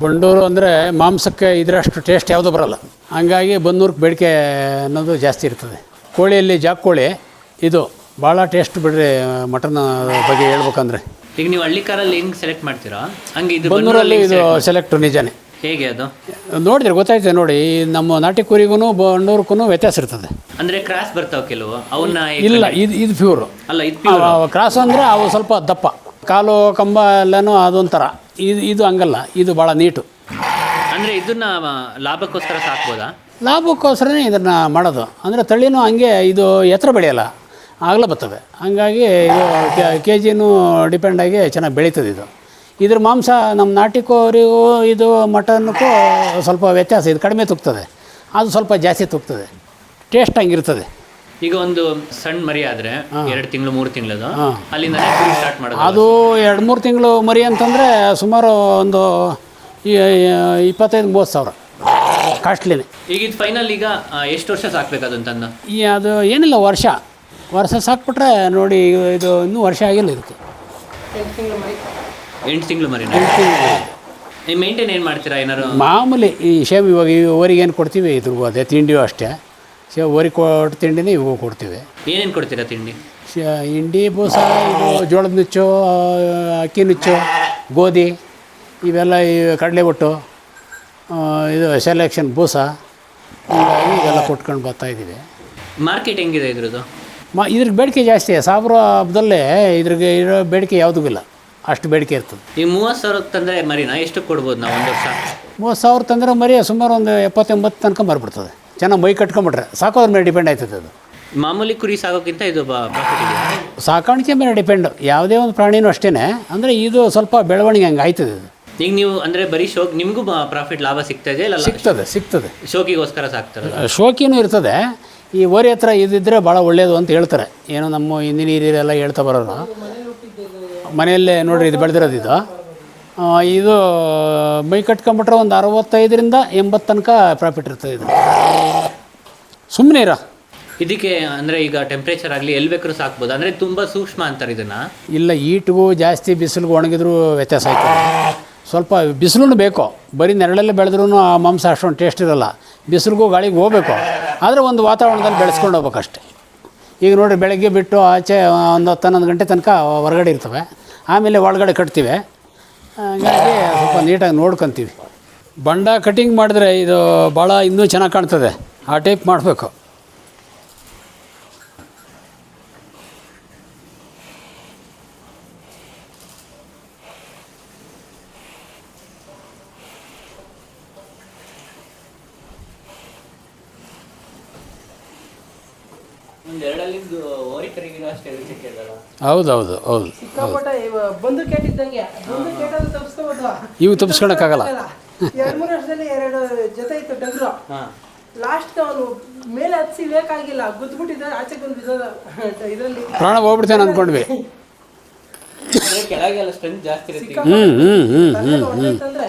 ಬಂಡೂರು ಅಂದರೆ ಮಾಂಸಕ್ಕೆ ಇದರಷ್ಟು ಟೇಸ್ಟ್ ಯಾವುದೂ ಬರಲ್ಲ. ಹಂಗಾಗಿ ಬಂದೂರ್ಗೆ ಬೇಡಿಕೆ ಅನ್ನೋದು ಜಾಸ್ತಿ ಇರ್ತದೆ. ಕೋಳಿಯಲ್ಲಿ ಜಾಕ್ ಕೋಳಿ ಇದು ಭಾಳ ಟೇಸ್ಟ್ ಬಿಡ್ರಿ ಮಟನ್ ಬಗ್ಗೆ ಹೇಳ್ಬೇಕಂದ್ರೆ. ಈಗ ನೀವು ಹಳ್ಳಿ ಕಾರಲ್ಲಿ ಹೆಂಗೆ ಸೆಲೆಕ್ಟ್ ಮಾಡ್ತೀರಾ? ಹಂಗೆ ಇದು ಬನ್ನೂರಲ್ಲಿ ಬನ್ನೂರಲ್ಲಿ ಇದು ಸೆಲೆಕ್ಟ್ ನಿಜಾನೇ. ಹೇಗೆ ಅದು? ನೋಡಿದ್ರೆ ಗೊತ್ತಾಯ್ತದೆ ನೋಡಿ ನಮ್ಮ ನಾಟಿ ಕುರಿಗೂ ಬಂಡೂರ್ಗೂ ವ್ಯತ್ಯಾಸ ಇರ್ತದೆ. ಅಂದರೆ ಕ್ರಾಸ್ ಬರ್ತಾವೆ ಕೆಲವು ಅವನ್ನ ಇಲ್ಲ ಇದು ಇದು ಪ್ಯೂರು ಅಲ್ಲ ಇದು ಕ್ರಾಸ್ ಅಂದರೆ ಅವು ಸ್ವಲ್ಪ ದಪ್ಪ. ಕಾಲು ಕಂಬ ಎಲ್ಲನೂ ಅದೊಂಥರ. ಇದು ಇದು ಹಂಗಲ್ಲ ಇದು ಭಾಳ ನೀಟು. ಅಂದರೆ ಇದನ್ನ ಲಾಭಕ್ಕೋಸ್ಕರ ಸಾಕ್ಬೋದಾ? ಲಾಭಕ್ಕೋಸ್ಕರನೇ ಇದನ್ನು ಮಾಡೋದು. ಅಂದರೆ ತಳಿನೂ ಹಂಗೆ ಇದು ಎತ್ತರ ಬೆಳೆಯಲ್ಲ ಆಗಲೇ ಬರ್ತದೆ ಹಂಗಾಗಿ ಇದು ಕೆ ಜಿನೂ ಡಿಪೆಂಡಾಗಿ ಚೆನ್ನಾಗಿ ಬೆಳೀತದೆ ಇದು. ಇದ್ರ ಮಾಂಸ ನಮ್ಮ ನಾಟಿಕೋರಿಗೂ ಇದು ಮಟನ್ಗೂ ಸ್ವಲ್ಪ ವ್ಯತ್ಯಾಸ ಇದು ಕಡಿಮೆ ತುಗ್ತದೆ. ಅದು ಸ್ವಲ್ಪ ಜಾಸ್ತಿ ತುಗ್ತದೆ. ಟೇಸ್ಟ್ ಹಂಗಿರ್ತದೆ. ಈಗ ಒಂದು ಸಣ್ಣ ಮರಿ ಆದ್ರೆ ಎರಡು ತಿಂಗಳು ಮೂರು ತಿಂಗಳದು. ಹಾಂ. ಅಲ್ಲಿಂದ ಸ್ಟಾರ್ಟ್ ಮಾಡೋದು ಅದು ಎರಡು ಮೂರು ತಿಂಗಳು ಮರಿ ಅಂತಂದರೆ ಸುಮಾರು ಒಂದು ಇಪ್ಪತ್ತೈದು ಮೂವತ್ತು ಸಾವಿರ. ಕಾಸ್ಟ್ಲಿನೇ. ಈಗ ಇದು ಫೈನಲ್ ಈಗ ಎಷ್ಟು ವರ್ಷ ಸಾಕ್ಬೇಕು ಅಂತಂದು? ಈ ಅದು ಏನಿಲ್ಲ ವರ್ಷ. ವರ್ಷ ಸಾಕ್ಬಿಟ್ರೆ ನೋಡಿ ಇದು ಇನ್ನೂ ವರ್ಷ ಆಗಿಲ್ಲ ಇದಕ್ಕೆ. ಎಂಟು ತಿಂಗಳು ಮರಿ. ಎಂಟು ತಿಂಗಳು. ನೀವು ಮೇಂಟೈನ್ ಏನು ಮಾಡ್ತೀರಾ ಏನಾರು ಮಾಮೂಲಿ ಈ ಶೇಮ್ ಇವಾಗ ಈ ಓರಿಗೆ ಏನು ಕೊಡ್ತೀವಿ ಇದ್ರಿಗೂ ಅದೇ ತಿಂಡಿಯೂ ಅಷ್ಟೇ. ಓರಿಗೆ ಕೊಟ್ಟು ತಿಂಡಿನೇ ಇವು ಕೊಡ್ತೀವಿ. ಏನೇನು ಕೊಡ್ತೀರಾ ತಿಂಡಿ? ಇಂಡಿ ಹಿಂಡಿ ಬೂಸ ಇದು ಜೋಳದ ನುಚ್ಚು ಅಕ್ಕಿ ನುಚ್ಚು ಗೋಧಿ ಇವೆಲ್ಲ ಈ ಕಡಲೆ ಒಟ್ಟು ಇದು ಸೆಲೆಕ್ಷನ್ ಬೂಸ ಹೀಗಾಗಿ ಇವೆಲ್ಲ ಕೊಟ್ಕೊಂಡು ಬರ್ತಾಯಿದ್ದೀವಿ ಮಾರ್ಕೆಟ್ ಹೆಂಗಿದೆ ಇದ್ರದ್ದು? ಮ ಇದ್ರಿಗೆ ಬೇಡಿಕೆ ಜಾಸ್ತಿ ಸಾವಿರ ಹಬ್ಬದಲ್ಲೇ ಇದ್ರಿಗೆ ಇರೋ ಬೇಡಿಕೆ ಯಾವುದೂ ಇಲ್ಲ. ಅಷ್ಟು ಬೇಡಿಕೆ ಇರ್ತದೆ. ಈ ಮೂವತ್ತು ಸಾವಿರ ತಂದರೆ ಮರಿನ? ಎಷ್ಟು ಕೊಡ್ಬೋದು ನಾವು ಒಂದು ವರ್ಷ? ಮೂವತ್ತು ಸಾವಿರ ತಂದರೆ ಮರಿ ಸುಮಾರು ಒಂದು ಎಪ್ಪತ್ತೆಂಬತ್ತು ತನಕ ಮರಿಬಿಡ್ತದೆ. ಚೆನ್ನಾಗಿ ಮೈ ಕಟ್ಕೊಂಬಿಟ್ರೆ ಸಾಕೋದ್ರ ಮೇಲೆ ಡಿಪೆಂಡ್ ಆಯ್ತದೆ ಅದು. ಮಾಮೂಲಿ ಕುರಿ ಸಾಕೋಕ್ಕಿಂತ ಇದು ಸಾಕಾಣಿಕೆ ಮೇಲೆ ಡಿಪೆಂಡ್. ಯಾವುದೇ ಒಂದು ಪ್ರಾಣಿನೂ ಅಷ್ಟೇ ಅಂದರೆ ಇದು ಸ್ವಲ್ಪ ಬೆಳವಣಿಗೆ ಹಂಗೆ ಆಯ್ತದೆ ಇದು. ಈಗ ನೀವು ಅಂದರೆ ಬರೀ ಶೋಕ್ ನಿಮಗೂ ಪ್ರಾಫಿಟ್ ಲಾಭ ಸಿಗ್ತಾ ಇದೆ ಇಲ್ಲ ಸಿಗ್ತದೆ ಸಿಗ್ತದೆ. ಶೋಕಿಗೋಸ್ಕರ ಸಾಕ್ತಾರೆ ಶೋಕಿನೂ ಇರ್ತದೆ. ಈ ಓರಿ ಹತ್ರ ಇದಿದ್ದರೆ ಭಾಳ ಒಳ್ಳೆಯದು ಅಂತ ಹೇಳ್ತಾರೆ. ಏನೋ ನಮ್ಮ ಹಿಂದಿನ ಹಿರಿಯರೆಲ್ಲ ಹೇಳ್ತಾ ಬರೋರು. ಮನೆಯಲ್ಲೇ ನೋಡ್ರಿ ಇದು ಬೆಳೆದಿರೋದು ಇದು. ಇದು ಮೈ ಕಟ್ಕೊಂಬಿಟ್ರೆ ಒಂದು ಅರವತ್ತೈದರಿಂದ ಎಂಬತ್ತು ತನಕ ಪ್ರಾಫಿಟ್ ಇರ್ತದೆ ಇದು. ಸುಮ್ಮನೆ ಇರ. ಇದಕ್ಕೆ ಅಂದರೆ ಈಗ ಟೆಂಪ್ರೇಚರ್ ಆಗಲಿ ಎಲ್ಲಿ ಬೇಕಾದ್ರೂ ಸಾಕ್ಬೋದು. ಅಂದರೆ ತುಂಬ ಸೂಕ್ಷ್ಮ ಅಂತಾರೆ ಇದನ್ನು. ಇಲ್ಲ ಈಟಿಗೂ ಜಾಸ್ತಿ ಬಿಸಿಲಿಗೂ ಒಣಗಿದ್ರೂ ವ್ಯತ್ಯಾಸ ಆಯ್ತದೆ ಸ್ವಲ್ಪ ಬಿಸಿಲೂ ಬೇಕು. ಬರೀ ನೆರಳಲ್ಲೇ ಬೆಳೆದ್ರೂ ಆ ಮಾಂಸ ಅಷ್ಟೊಂದು ಟೇಸ್ಟ್ ಇರೋಲ್ಲ. ಬಿಸಿಲಿಗೂ ಗಾಳಿಗೆ ಹೋಗ್ಬೇಕು. ಆದರೆ ಒಂದು ವಾತಾವರಣದಲ್ಲಿ ಬೆಳೆಸ್ಕೊಂಡು ಹೋಗ್ಬೇಕಷ್ಟೆ ಈಗ ನೋಡಿರಿ ಬೆಳಗ್ಗೆ ಬಿಟ್ಟು ಆಚೆ ಒಂದು ಹತ್ತು ಹನ್ನೊಂದು ಗಂಟೆ ತನಕ ಹೊರಗಡೆ ಇರ್ತವೆ. ಆಮೇಲೆ ಒಳಗಡೆ ಕಟ್ತೀವಿ. ಹಂಗಾಗಿ ಸ್ವಲ್ಪ ನೀಟಾಗಿ ನೋಡ್ಕೊತೀವಿ. ಬಂಡ ಕಟಿಂಗ್ ಮಾಡಿದ್ರೆ ಇದು ಭಾಳ ಇನ್ನೂ ಚೆನ್ನಾಗಿ ಕಾಣ್ತದೆ. ಆ ಟೈಪ್ ಮಾಡಬೇಕು. ಹೌದೌದು ಹೌದು ಸಿಕ್ಕಾಪಟ್ಟೆ ಇವ ಬಂದು ಕೇಟಿದ್ದಂಗೆ ಬಂದು ಕೇಟೋದು ತಪ್ಪಿಸ್ಕೋಬೋದು ಇವು ತಪ್ಪಿಸ್ಕೊಳಕ್ಕಾಗಲ್ಲ ಎರಡು ಮೂರು ವರ್ಷದಲ್ಲಿ ಎರಡು ಜೊತೆ ಇತ್ತು ಟಗ್ರು ಹಾಂ. ಲಾಸ್ಟ್ ಅವನು ಮೇಲೆ ಹತ್ಸಿ ಬೇಕಾಗಿಲ್ಲ ಗುದ್ಬಿಟ್ಟಿದ್ದಾರೆ ಆಚೆ ಬಂದು ಬಿದ್ದೋದ ಇದರಲ್ಲಿ. ಪ್ರಾಣ ಹೋಗ್ಬಿಡ್ತೇನೆ ಅಂದ್ಕೊಂಡ್ವಿ ಹ್ಮ್ ಕೆಳಗೆಲ್ಲ ಸ್ಟ್ರೆಂತ್ ಜಾಸ್ತಿ ಇರುತ್ತೆ ಹ್ಞೂ ಹ್ಞೂ ಹ್ಞೂ ಹ್ಞೂ ಅಂತಂದ್ರೆ